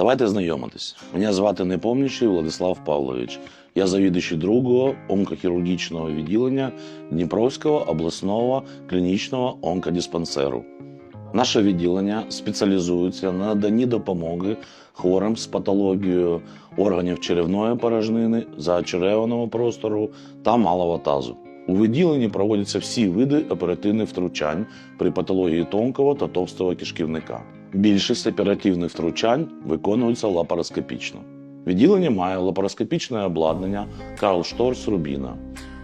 Давайте знайомитись. Мене звати Непомнячий Владислав Павлович. Я завідуючий другого онкохірургічного відділення Дніпровського обласного клінічного онкодиспансеру. Наше відділення спеціалізується на наданні допомоги хворим з патологією органів черевної порожнини, заочереваного простору та малого тазу. У відділенні проводяться всі види оперативних втручань при патології тонкого та товстого кишківника. Більшість оперативних втручань виконуються лапароскопічно. Відділення має лапароскопічне обладнання Карл Шторс Рубіна.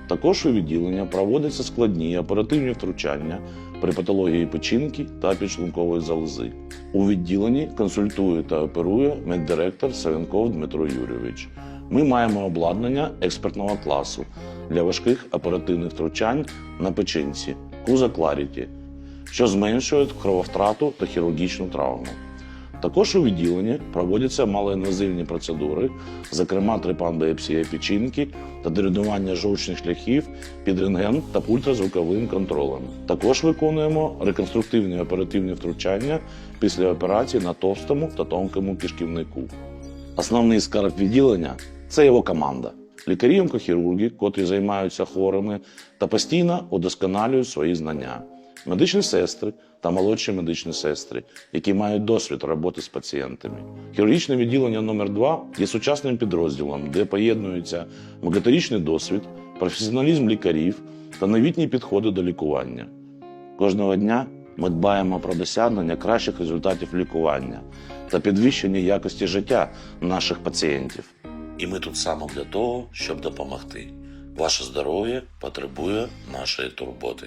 Також у відділення проводяться складні оперативні втручання при патології печінки та підшлункової залози. У відділенні консультує та оперує меддиректор Савенков Дмитро Юрійович. Ми маємо обладнання експертного класу для важких оперативних втручань на печінці Куза Кларіті, що зменшують крововтрату та хірургічну травму. Також у відділенні проводяться малоінвазивні процедури, зокрема трепанбіопсія печінки та дренування жовчних шляхів під рентген та ультразвуковим контролем. Також виконуємо реконструктивні оперативні втручання після операції на товстому та тонкому кишківнику. Основний скарб відділення це його команда. Лікарі онкохірурги, котрі займаються хворими та постійно удосконалюють свої знання. Медичні сестри та молодші медичні сестри, які мають досвід роботи з пацієнтами. Хірургічне відділення номер 2 є сучасним підрозділом, де поєднуються багаторічний досвід, професіоналізм лікарів та новітні підходи до лікування. Кожного дня ми дбаємо про досягнення кращих результатів лікування та підвищення якості життя наших пацієнтів. І ми тут саме для того, щоб допомогти. Ваше здоров'я потребує нашої турботи.